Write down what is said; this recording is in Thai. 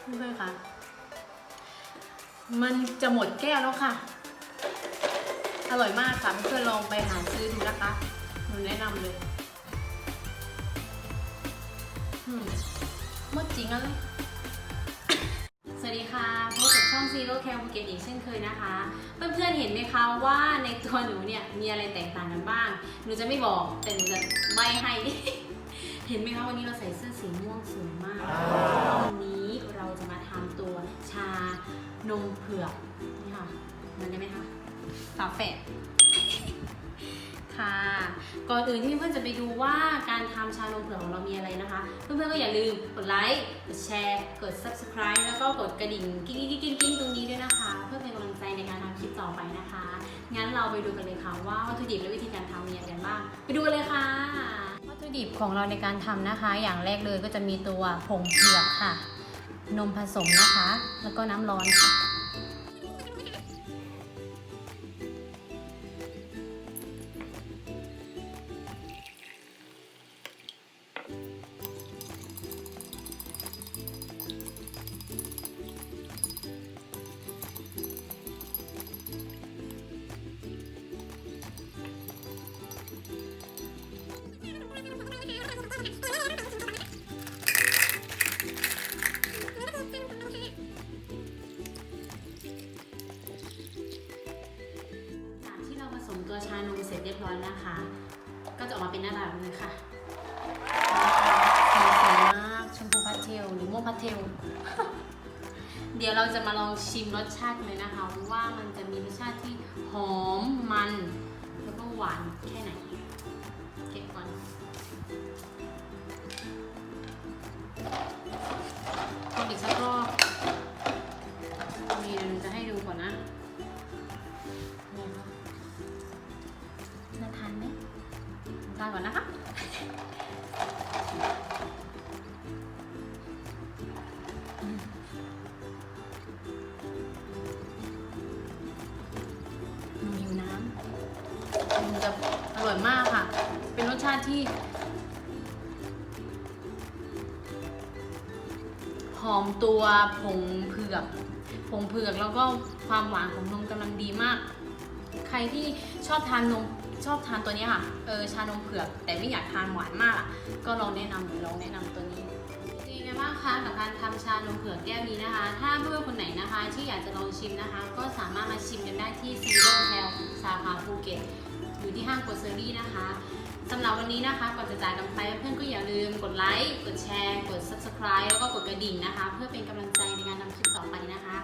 เพื่อนๆคะมันจะหมดแก้วแล้วค่ะ อร่อยมากค่ะเพื่อนๆลองไปหาซื้อดูนะคะหนูแนะนำเลยอืมหมดจริงอะสวัสดีค่ะ พบกับช่อง Zero Care Phuket อีกเช่นเคยนะคะ เพื่อนๆเห็นไหมคะว่าในตัวหนูเนี่ยมีอะไรแตกต่างกันบ้าง หนูจะไม่บอกแต่หนูจะใบให้ เห็นไหมคะวันนี้เราใส่เสื้อสีม่วงสวยมากวันนี้เราจะมาทำตัวชานมเผือกนี่ค่ะเหมันได้ไหมคะฝาแฝดค่ะ ก่อนอื่นที่เพื่อนจะไปดูว่าการทำชานมเผือกของเรามีอะไรนะคะ เพื่อนๆก็อย่าลืมกดไลค์กดแชร์กด subscribe แล้วก็กดกระดิ่งกิ๊งกิ๊งกิ๊งกิ๊งตรงนี้ด้วยนะคะ เพื่อเป็นกำลังใจในการทำคลิปต่อไปนะคะ งั้นเราไปดูกันเลยค่ะว่าวัตถุดิบและวิธีการทำมีอะไรบ้าง ไปดูกันเลยค่ะ วัตถุดิบของเราในการทำนะคะ อย่างแรกเลยก็จะมีตัวผงเผือกค่ะ นมผสมนะคะ แล้วก็น้ำร้อนค่ะ จากที่เราผสมตัวชานมเสร็จเรียบร้อยนะคะ ก็จะออกมาเป็นหน้าตาแบบนี้ค่ะสีสวยมากชมพูพาสเทลหรือม่วงพาสเทล เดี๋ยวเราจะมาลองชิมรสชาติเลยนะคะ ว่ามันจะมีรสชาติที่หอมมัน แล้วก็หวานแค่ไหนเก็บก่อนานก่อนนะคะหิวน้ำมันจะอร่อยมากค่ะ เป็นรสชาติที่ หอมตัวผงเผือก ผงเผือกแล้วก็ความหวานของนมกำลังดีมาก ใครที่ชอบทานนมชอบทานตัวนี้ค่ะ เออชานมเผือก แต่ไม่อยากทานหวานมากก็ลองแนะนำหรือลองแนะนำตัวนี้ดีไงบ้างคะกับการทำชานมเผือกแก้วนี้นะคะ ถ้าเพื่อนคนไหนนะคะ ที่อยากจะลองชิมนะคะ ก็สามารถมาชิมกันได้ที่ซีโร่แคลสาขาภูเก็ตอยู่ที่ห้างโกเซอรี่นะคะสำหรับวันนี้นะคะก่อนจะจากกันไปเพื่อนก็อย่าลืมกดไลค์กดแชร์ กด subscribe แล้วก็กดกระดิ่งนะคะ เพื่อเป็นกำลังใจในการนำคลิปต่อไปนะคะ